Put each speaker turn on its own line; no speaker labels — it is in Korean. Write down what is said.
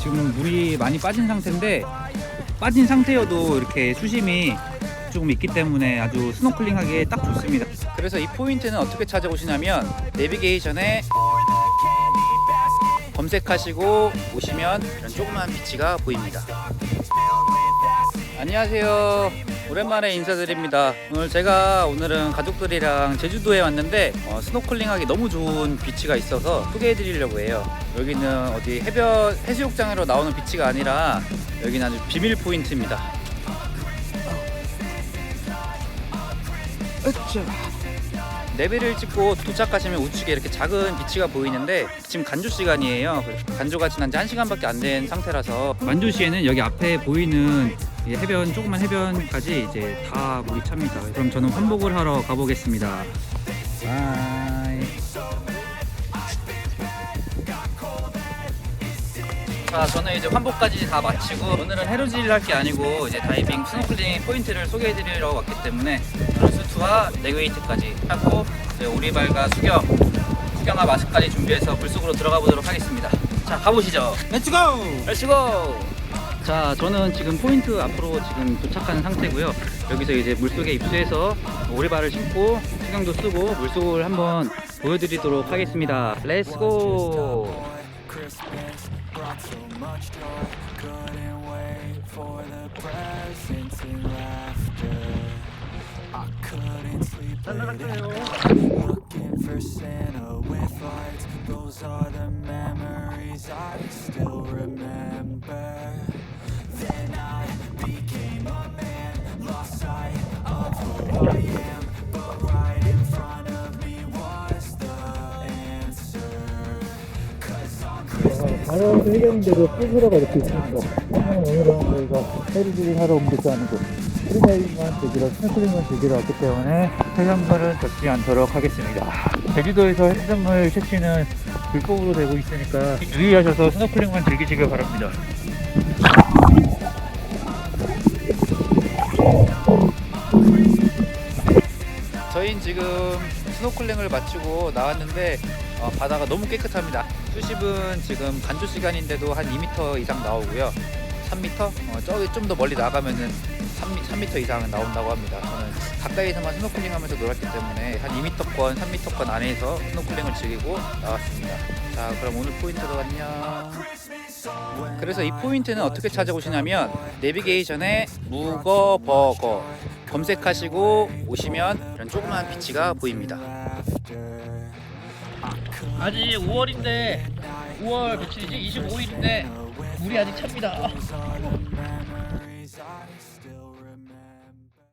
지금 물이 많이 빠진 상태인데 빠진 상태여도 이렇게 수심이 조금 있기 때문에 아주 스노클링하기에 딱 좋습니다. 그래서 이 포인트는 어떻게 찾아오시냐면 내비게이션에 검색하시고 오시면 이런 조그만 비치가 보입니다. 안녕하세요. 오랜만에 인사드립니다. 오늘 제가 오늘은 가족들이랑 제주도에 왔는데 어, 스노클링하기 너무 좋은 비치가 있어서 소개해드리려고 해요. 여기는 어디 해변 해수욕장으로 나오는 비치가 아니라 여기는 아주 비밀 포인트입니다. 내비를 찍고 도착하시면 우측에 이렇게 작은 비치가 보이는데 지금 간조 시간이에요. 간조가 지난 지 1시간밖에 안 된 상태라서 만조 시에는 여기 앞에 보이는 이 해변 조그만 해변까지 이제 다 물이 찹니다. 그럼 저는 환복을 하러 가보겠습니다. 바이. 자, 저는 이제 환복까지 다 마치고 오늘은 해루질 할 게 아니고 이제 다이빙 스노클링 포인트를 소개해드리러 왔기 때문에 프론스투와 레그웨이트까지 하고 이제 오리발과 수경, 수경아 마스까지 준비해서 물속으로 들어가 보도록 하겠습니다. 자, 가보시죠.
렛츠고!
렛츠고! 자, 저는 지금 포인트 앞으로 지금 도착한 상태고요. 여기서 이제 물속에 입수해서 오리발을 신고 수경도 쓰고 물속을 한번 보여드리도록 하겠습니다. 렛츠고!
다른 해변대로 스스로가 이렇게 있습니다. 그냥 오늘은 저희가 해리지를 하러 온 것도 아니고 프리다이빙만 즐기러 스노클링만 즐기러 왔기 때문에 해산물은 접지 않도록 하겠습니다. 제주도에서 해산물 채취는 불법으로 되고 있으니까 유의하셔서 스노클링만 즐기시길 바랍니다.
저희는 지금 스노클링을 마치고 나왔는데 어, 바다가 너무 깨끗합니다. 수심은 지금 간조 시간인데도 한 2m 이상 나오고요. 3m? 어, 저기 좀 더 멀리 나가면은 3, 3m 이상 나온다고 합니다. 저는 가까이서만 스노클링 하면서 놀았기 때문에 한 2m권, 3m권 안에서 스노클링을 즐기고 나왔습니다. 자, 그럼 오늘 포인트도 안녕. 그래서 이 포인트는 어떻게 찾아오시냐면 내비게이션에 묵어버거 검색하시고 오시면 이런 조그만 비치가 보입니다. 아직 5월인데 5월 며칠이지? 25일인데 물이 아직 찹니다.